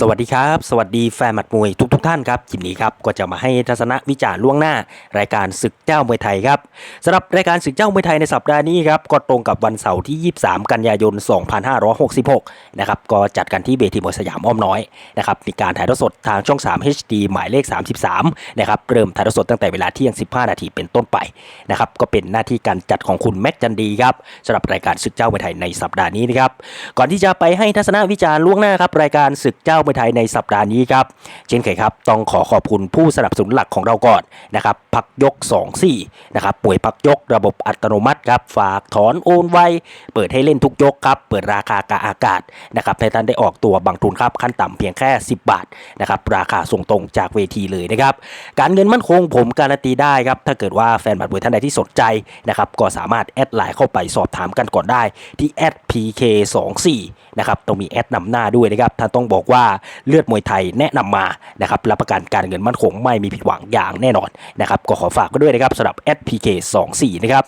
สวัสดีครับ สวัสดีแฟนหมัดมวยทุกทท่านครับคลิปนี้ครับก็จะมาให้ทัศนวิจารณ์ล่วงหน้า รายการศึกเจ้ามวยไทยครับสำหรับรายการศึกเจ้ามวยไทยในสัปดาห์นี้ครับก็ตรงกับวันเสาร์ที่ 23 กันยายน 2566 นะครับก็จัดกันที่เวทีมวยสยามอ้อมน้อยนะครับมีการถ่ายทอดสดทางช่อง 3 HD หมายเลข 33 นะครับเริ่มถ่ายทอดสดตั้งแต่เวลาเที่ยง 15 นาทีเป็นต้นไปนะครับก็เป็นหน้าที่การจัดของคุณแม็กจันดีครับสำหรับรายการศึกเจ้ามวยไทยในสัปดาห์นี้นะครับก่อนที่จะไปให้ทัศนวิจารณ์ล่วงหน้าครับรายการศึกเจ้ามวยไทยในสัปดาห์นี้ครับ เช่นเคยครับ ต้องขอขอบคุณผู้สนับสนุนหลักของเราก่อนนะครับพักยก 24นะครับป่วยพักยกระบบอัตโนมัติครับฝากถอนโอนไวเปิดให้เล่นทุกยกครับ เปิดราคากาอากาศนะครับให้ท่านได้ออกตัวบางทุนครับขั้นต่ำเพียงแค่ 10 บาทนะครับราคาส่งตรงจากเวทีเลยนะครับการเงินมั่นคงผมการันตีได้ครับถ้าเกิดว่าแฟนบัตรมวยท่านใดที่สนใจนะครับก็สามารถแอดไลน์เข้าไปสอบถามกันก่อนได้ที่แอด PK24 นะครับต้องมีแอดนำหน้าด้วยนะครับท่านต้องบอกว่าเลือดมวยไทยแนะนำมานะครับรับประกันการเงินมั่นคงไม่มีผิดหวังอย่างแน่นอนนะครับก็ขอฝากก็ด้วยนะครับสำหรับ SPK24 นะครับ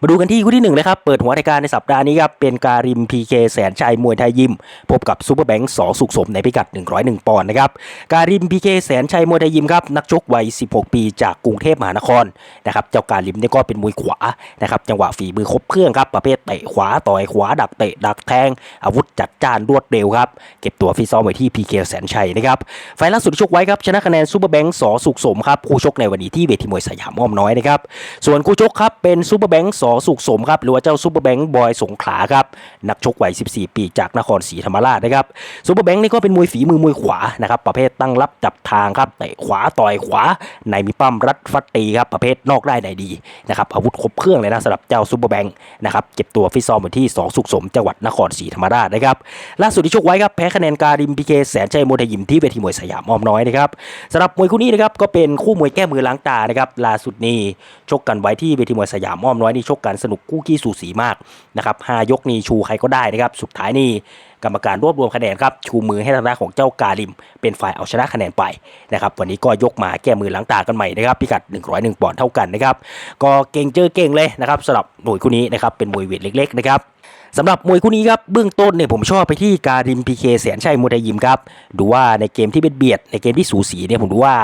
มาดูกันที่คู่ที่หนึ่งเลยครับ เปิดหัวรายการในสัปดาห์นี้ครับ เป็นการิม PK แสนชัยมวยไทยยิม พบกับซูเปอร์แบงค์สอสุขสมในพิกัด 101 ปอนด์นะครับ การิม PK แสนชัยมวยไทยยิมครับ นักชกวัย 16 ปีจากกรุงเทพมหานครนะครับ เจ้าการิมนี่ก็เป็นมวยขวานะครับ จังหวะฝีมือครบเครื่องครับ ประเภทเตะขวาต่อยขวาดักเตะดักแทง อาวุธจัดจ้านรวดเร็วครับ เก็บตัวฟิตซ้อมไว้ที่ PK แสนชัยนะครับ ไฟล์ล่าสุดชกไว้ครับ ชนะคะแนนซูเปอร์แบงค์สอสุขสมครับ คู่ชกในวันนี้ที่เวทีมวยสยามอ้อมน้อยนะครับ ส่วนคู่ชกครับเป็นซูเปอร์แบงค์สสุขสมครับหรือว่าเจ้าซูเปอร์แบงค์บอยสงขลาครับนักชกวัย 14 ปีจากนครศรีธรรมราชนะครับซูเปอร์แบงค์นี่ก็เป็นมวยฝีมือมวยขวานะครับประเภทตั้งรับจับทางครับเตะขวาต่อยขวาในมีปั้มรัดฟัดตีครับประเภทนอกได้ในดีนะครับอาวุธครบเครื่องเลยนะสำหรับเจ้าซูเปอร์แบงค์นะครับเก็บตัวฟิตซ้อมวันที่2สุขสมจังหวัดนครศรีธรรมราชนะครับล่าสุดที่ชกไว้ครับแพ้คะแนนการิมพีเคแสนชัยโมไทยิมที่เวทีมวยสยามอ้อมน้อยนะครับสำหรับมวยคู่นี้นะครับก็เป็นคู่มวยแก้มือล้างตานะครับล่าสุดนี้ชกกันไว้ที่เวทีมวยสยามอ้อมน้อยนี่ชกกันสนุกคู่ขี้สูสีมากนะครับห้ายกนี้ชูใครก็ได้นะครับ สุดท้ายนี่กรรมการรวบรวมคะแนนครับชูมือให้ทางด้านของเจ้าการิม เป็นฝ่ายเอาชนะคะแนนไปนะครับวันนี้ก็ยกมาแก้มือล้างตากันใหม่นะครับพิกัด 101ปอนด์เท่ากันนะครับก็เก่งเจอเก่งเลยนะครับสำหรับหน่วยคู่นี้นะครับเป็นมวยเวทเล็กๆนะครับสำหรับมวยคู่นี้ครับเบื้องต้นเนี่ยผมชอบไปที่การิมพีเคแสนชัยมวยไทยยิมครับดูว่าในเกมที่เบียดๆในเกมที่สูสีเนี่ยผมดูว่า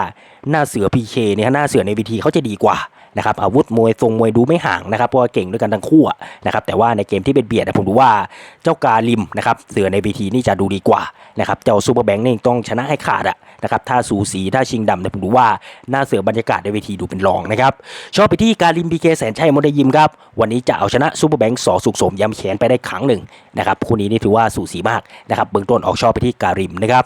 หน้าเสือพีเคเนี่ยหน้าเสือในวีทีเขาจะดีกว่า นะครับอาวุธมวยทรงมวยดูไม่ห่างนะครับเพราะเก่งด้วยกันทั้งคู่นะครับแต่ว่าในเกมที่เบียดเนี่ยผมดูว่าเจ้าการิมนะครับเสือในวีทีนี่จะดูดีกว่านะครับเจ้าซูเปอร์แบงค์นี่ต้องชนะให้ขาดอะนะครับถ้าสูสีถ้าชิงดำเนี่ยผมดูว่าหน้าเสือบรรยากาศในเวทีดูเป็นรองนะครับชอบไปที่การิมพีเคแสนชัยมวยไทยยิมครับวันนี้จะเอาชนะซูเปอร์แบงค์สอสุขสมย้ำแขนไปได้ครั้งหนึ่งนะครับคู่นี้นี่ถือว่าสูสีมากนะครับเบื้องต้นออกชอบไปที่การิมนะครับ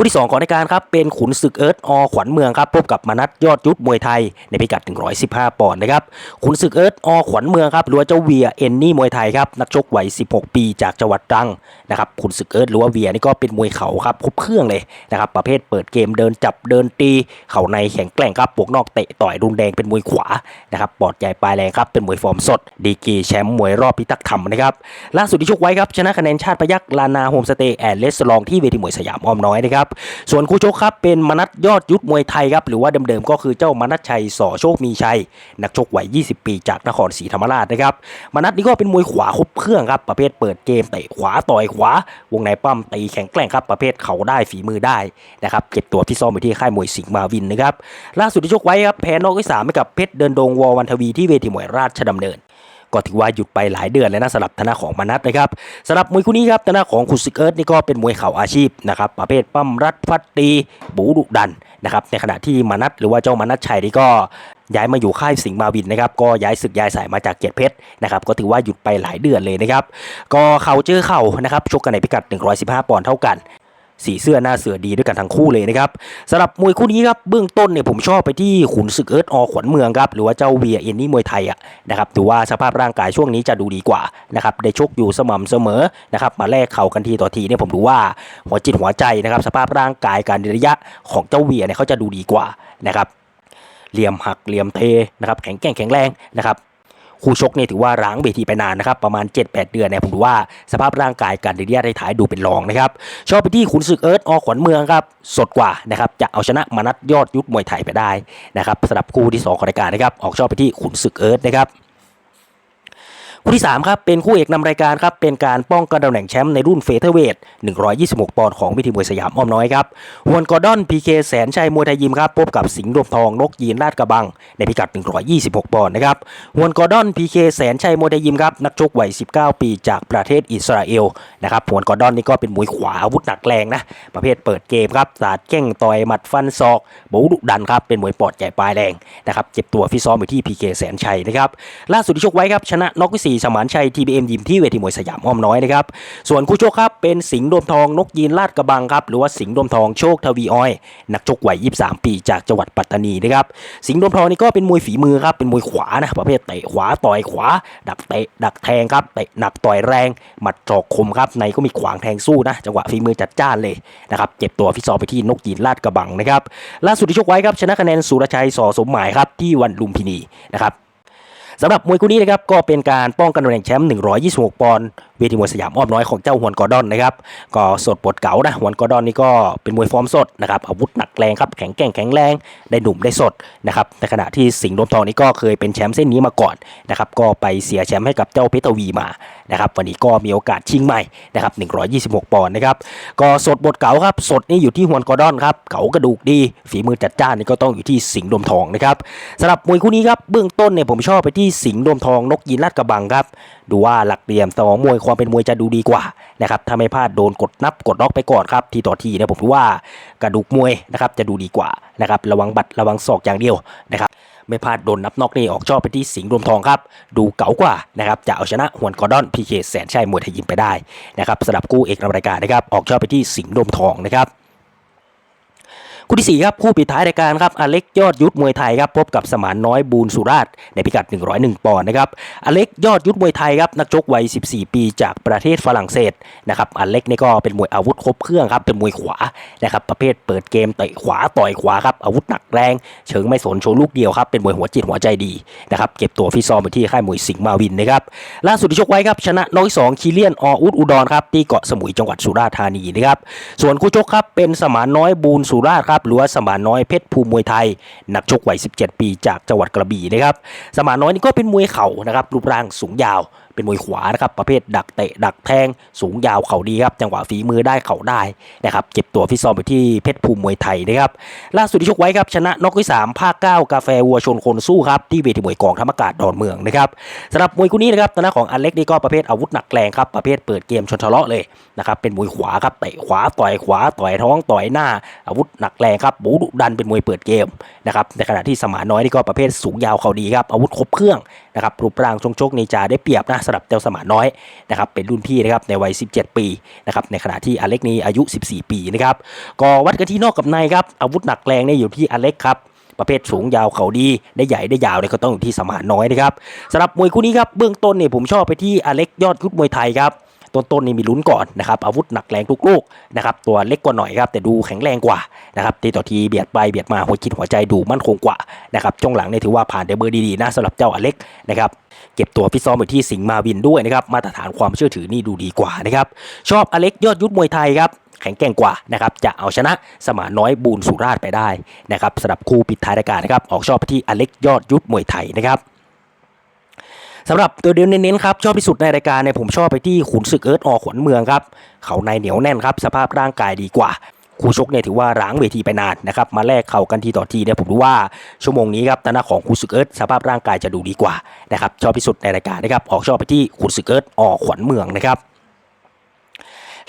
คู่ที่ 2 ของรายการครับเป็นขุนศึกเอิร์ธอขวัญเมืองครับพบกับมนัทยอดยุทธมวยไทยในพิกัด 115 ปอนด์นะครับขุนศึกเอิร์ธอขวัญเมืองครับหรือว่าเจ้าเวียเอนนี่มวยไทยครับนักชกวัย 16 ปีจากจังหวัดตรังนะครับขุนศึกเอิร์ธหรือว่าเวียนี่ก็เป็นมวยเข่าครับครบเครื่องเลยนะครับประเภทเปิดเกมเดินจับเดินตีเข่าในแข็งแกร่งครับบวกนอกเตะต่อยรุนแรงเป็นมวยขวานะครับปอดใหญ่ปลายแรงครับเป็นมวยฟอร์มสด ดีกีแชมป์มวยรอบพิทักษ์ธรรมนะครับล่าสุดที่ชกไว้ครับชนะคะแนนชาติพยักลานาโฮมสเตย์แอนด์เลสลองที่เวทีมวยสยามอ้อมน้อยนะครับส่วนคู่ชกครับเป็นมนัทยอดยุทธมวยไทยครับหรือว่าเดิมๆก็คือเจ้ามนัทชัยสอโชคมีชัย นักชกวัย 20 ปีจากนครศรีธรรมราชนะครับมนัทนี่ก็เป็นมวยขวาครบเครื่องครับประเภทเปิดเกมเตะขวาต่อยขวาวงในปั้มตีแข็งแกร่งครับประเภทเข่าได้ฝีมือได้นะครับเก็บตัวที่ซ้อมอยู่ที่ค่ายมวยสิงห์มาวินนะครับล่าสุดที่ชกไว้ครับแพ้นอกที่สามให้กับเพชรเดินดงวอวันทวีที่เวทีมวยราชดำเนิน ก็ถือว่าหยุดไปหลายเดือนแล้วนะสำหรับธนาของมานัทนะครับสำหรับมวยคู่นี้ครับธนาของคุณซึกเอิร์ธนี่ก็เป็นมวยเข่าอาชีพนะครับประเภทปั้มรัดฟัดตีบูดุดันนะครับในขณะที่มานัทหรือว่าเจ้ามานัทชัยนี่ก็ย้ายมาอยู่ค่ายสิงห์มาวินนะครับก็ย้ายศึกย้ายสายมาจากเกียรติเพชรนะครับก็ถือว่าหยุดไปหลายเดือนเลยนะครับก็เข่าเจอเข่านะครับชกกันในพิกัด 115 ปอนด์เท่ากัน สีเสื้อหน้าเสือดีด้วยกันทั้งคู่เลยนะครับสำหรับมวยคู่นี้ครับเบื้องต้นเนี่ยผมชอบไปที่ขุนศึกเอิร์ธอขวัญเมืองครับหรือว่าเจ้าเวียเอ็นนี่มวยไทยอะนะครับถือว่าสภาพร่างกายช่วงนี้จะดูดีกว่านะครับได้ชกอยู่สม่ำเสมอนะครับมาแลกเข่ากันทีต่อทีเนี่ยผมดูว่าหัวจิตหัวใจนะครับสภาพร่างกายการระยะของเจ้าเวียเนี่ยเขาจะดูดีกว่านะครับเหลี่ยมหักเหลี่ยมเทนะครับแข็งแกร่งแข็งแรงนะครับ คู่ชกเนี่ยถือว่าร้างเวทีไปนานนะครับประมาณ 7-8 เดือนเนี่ยผมดูว่าสภาพร่างกายการเดียดท้ายดูเป็นรองนะครับชอบไปที่ขุนศึกเอิร์ธอขวัญเมืองครับสดกว่านะครับจะเอาชนะมานัดยอดยุทธมวยไทยไปได้นะครับสำหรับคู่ที่2ของรายการนะครับออกชอบไปที่ขุนศึกเอิร์ธนะครับ คู่ที่3ครับเป็นคู่เอกนำรายการครับเป็นการป้องกันตำแหน่งแชมป์ในรุ่นเฟเธอร์เวท126 ปอนด์ของวิธีมวยสยามอ้อมน้อยครับฮวนกอร์ดอนพีเคแสนชัยมวยไทยยิมครับพบกับสิงห์รวมทองนกยีนลาดกระบัง ในพิกัด 126 ปอนด์นะครับฮวนกอร์ดอนพีเคแสนชัยมวยไทยยิมครับนักชกวัย 19 ปีจากประเทศอิสราเอลนะครับฮวนกอร์ดอนนี่ก็เป็นมวยขวาอาวุธหนักแรงนะประเภทเปิดเกมครับสาดแข้งต่อยหมัดฟันศอกบูดุดันครับเป็นมวยปอดใหญ่ปลายแรงนะครับเจ็บตัวฟิซ้อมอยู่ที่พีเคแสนชัยนะครับล่าสุดที่ชกไว้ครับชนะน็อกวิสีสมานชัย TBM ยิมที่เวทีมวยสยามอ้อมน้อยนะครับ ส่วนคู่ชกครับเป็นสิงห์โดมทองนกยีนลาดกระบังครับหรือว่าสิงห์โดมทองโชคทวีออย นักชกวัย 23 ปีจากจังหวัดปัตตานีนะครับสิงห์โดมทองนี่ก็เป็นมวยฝีมือครับเป็นมวยขวานะประเภทเตะขวาต่อยขวา ดักเตะดักแทงครับเตะหนักต่อยแรงหมัดจอกคมครับในก็มีขวางแทงสู้นะจังหวะฝีมือจัดจ้านเลยนะครับเจ็บตัวฟิตซ้อไปที่นกยีนลาดกระบังนะครับล่าสุดที่ชกไว้ครับชนะคะแนนสุรชัยสอสมหมายครับที่วันลุมพินีนะครับ สำหรับมวยคู่นี้นะครับก็เป็นการป้องกันตำแหน่งแชมป์126 ปอนด์ เวทีมวยสยามอ้อมน้อยของเจ้าฮวนกอร์ดอนนะครับก็สดปลดเก๋านะฮวนกอร์ดอนนี่ก็เป็นมวยฟอร์มสดนะครับอาวุธหนักแรงครับแข็งแกร่งแข็งแรงได้หนุ่มได้สดนะครับในขณะที่สิงห์โดมทองนี่ก็เคยเป็นแชมป์เส้นนี้มาก่อนนะครับก็ไปเสียแชมป์ให้กับเจ้าเพชรทวีมานะครับวันนี้ก็มีโอกาสชิงใหม่นะครับ126 ปอนด์นะครับก็สดบทเก๋าครับสดนี่อยู่ที่ฮวนกอร์ดอนครับเก๋ากระดูกดี ฝีมือจัดจ้านนี่ก็ต้องอยู่ที่สิงห์โดมทองนะครับสำหรับมวยคู่นี้ครับเบื้องต้นเนี่ยผมชอบไปที่สิงห์ดมทองนกยีนลาดกระบังครับ ดูว่าหลักเหลี่ยมสมองมวยความเป็นมวยจะดูดีกว่านะครับถ้าไม่พลาดโดนกดนับกดน็อกไปก่อนครับทีต่อทีนี่ยผมถือว่ากระดูกมวยนะครับจะดูดีกว่านะครับระวังบัตรระวังศอกอย่างเดียวนะครับไม่พลาดโดนนับน็อกนี่ออกชอบไปที่สิงห์รวมทองครับ ดูเก๋ากว่านะครับจะเอาชนะฮวนกอร์ดอนพีเคแสนชัยมวยไทยยิมไปได้นะครับสำหรับคู่เอกนำรายการนะครับออกชอบไปที่สิงห์รวมทองนะครับ คู่ที่4ครับคู่ปิดท้ายรายการครับอเล็กยอดยุทธมวยไทยครับพบกับสมานน้อยบูนสุราษฎร์ในพิกัด 101 ปอนด์นะครับอเล็กยอดยุทธมวยไทยครับนักชกวัย 14 ปีจากประเทศฝรั่งเศสนะครับอเล็กนี่ก็เป็นมวยอาวุธครบเครื่องครับเป็นมวยขวานะครับประเภทเปิดเกมเตะขวาต่อยขวาครับอาวุธหนักแรง เชิงไม่สนโชว์ลูกเดียวครับเป็นมวยหัวจิตหัวใจดีนะครับเก็บตัวฟิซ้อมไปที่ค่ายมวยสิงห์มาวินนะครับล่าสุดที่ชกไว้ครับชนะน้อยสองคีเลียนออุดอุดรครับที่เกาะสมุยจังหวัดสุราษฎร์ธานีนะครับส่วนคู่ชกครับเป็นสมานน้อยบูนสุราษฎร์ครับหรือว่าสมานน้อยเพชรภูมิมวยไทย นักชกวัย 17 ปีจากจังหวัดกระบี่นะครับ สมานน้อยนี่ก็เป็นมวยเข่านะครับรูปร่างสูงยาวเป็นมวยขวานะครับประเภทดักเตะดักแทงสูงยาวเข่าดีครับจังหวะฝีมือได้เข่าได้นะครับเก็บตัวฟิซ้อมไปที่เพชรภูมิมวยไทยนะครับล่าสุดที่ชกไว้ครับชนะนอกที่3ภาค9กาแฟวัวชนคนสู้ครับที่เวทีมวยกองทัพอากาศดอนเมืองนะครับสำหรับมวยคู่นี้นะครับตัวหน้าของอเล็กนี่ก็ประเภทอาวุธหนักแรงครับประเภทเปิดเกมชนทะเลาะเลยนะครับเป็นมวยขวาครับเตะขวาต่อยขวาต่อยท้องต่อยหน้า อาวุธหนักแรงครับบูดุดันเป็นมวยเปิดเกมนะครับในขณะที่สมานน้อยนี่ก็ประเภทสูงยาวเข่าดีครับอาวุธครบเครื่องนะครับรูปร่างชงชกในจาได้เปรียบนะสำหรับเจ้าสมานน้อยนะครับเป็นรุ่นพี่นะครับในวัย 17 ปีนะครับในขณะที่อเล็กนี้อายุ 14 ปีนะครับก็วัดกันที่นอกกับในครับอาวุธหนักแรงเนี่ยอยู่ที่อเล็กครับประเภทสูงยาวเขาดีได้ใหญ่ได้ยาวเนี่ยก็ต้องอยู่ที่สมานน้อยนะครับสำหรับมวยคู่นี้ครับเบื้องต้นเนี่ยผมชอบไปที่อเล็กยอดยุทธมวยไทยครับ ต้นๆนี่มีลุ้นก่อนนะครับอาวุธหนักแรงทุกลูกนะครับตัวเล็กกว่าหน่อยครับแต่ดูแข็งแรงกว่านะครับทีต่อทีเบียดไปเบียดมาหัวจิตหัวใจดูมั่นคงกว่านะครับช่วงหลังเนี่ยถือว่าผ่านได้เบอร์ดีๆนะสำหรับเจ้าอเล็กนะครับเก็บตัวฟิตซ้อมไปที่สิงห์มาวินด้วยนะครับมาตรฐานความเชื่อถือนี่ดูดีกว่านะครับชอบอเล็กยอดยุทธมวยไทยครับแข็งแกร่งกว่านะครับจะเอาชนะสมานน้อยบูนสุราษฎร์ไปได้นะครับสำหรับคู่ปิดท้ายรายการนะครับออกชอบไปที่อเล็กยอดยุทธมวยไทยนะครับ สำหรับตัวเดียวเน้นๆครับชอบที่สุดในรายการเนี่ยผมชอบไปที่ขุนศึกเอิร์ธอขวัญเมืองครับเขาในเหนียวแน่นครับสภาพร่างกายดีกว่าคู่ชกเนี่ยถือว่าร้างเวทีไปนานนะครับมาแลกเข่ากันทีต่อทีเนี่ยผมรู้ว่าชั่วโมงนี้ครับตาหน้าของขุนศึกเอิร์ธสภาพร่างกายจะดูดีกว่านะครับชอบที่สุดในรายการนะครับออกชอบไปที่ขุนศึกเอิร์ธอขวัญเมืองนะครับ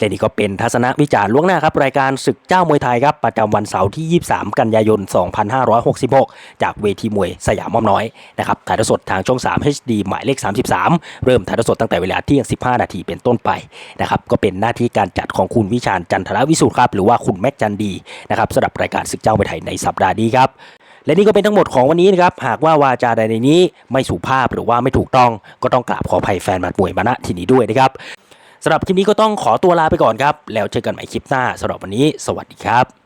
และนี่ก็เป็นทัศนวิจารณ์ล่วงหน้าครับ รายการศึกเจ้ามวยไทยครับ ประจำวันเสาร์ที่ 23 กันยายน 2566 จากเวทีมวยสยามอ้อมน้อยนะครับถ่ายทอดสดทางช่อง 3 HD หมายเลข 33 เริ่มถ่ายทอดสดตั้งแต่เวลาเที่ยง 15 นาทีเป็นต้นไปนะครับก็เป็นหน้าที่การจัดของคุณวิชาญจันทรวิสุทธ์ครับหรือว่าคุณแม็กจันดีนะครับสำหรับรายการศึกเจ้ามวยไทยในสัปดาห์นี้ครับและนี่ก็เป็นทั้งหมดของวันนี้นะครับ หากว่าวาจาใดในนี้ไม่สุภาพหรือว่าไม่ถูกต้อง ก็ต้องกราบขออภัยแฟนหมัดมวยมาณที่นี้ด้วยนะครับ สำหรับคลิปนี้ก็ต้องขอตัวลาไปก่อนครับ แล้วเจอกันใหม่คลิปหน้าสำหรับวันนี้ สวัสดีครับ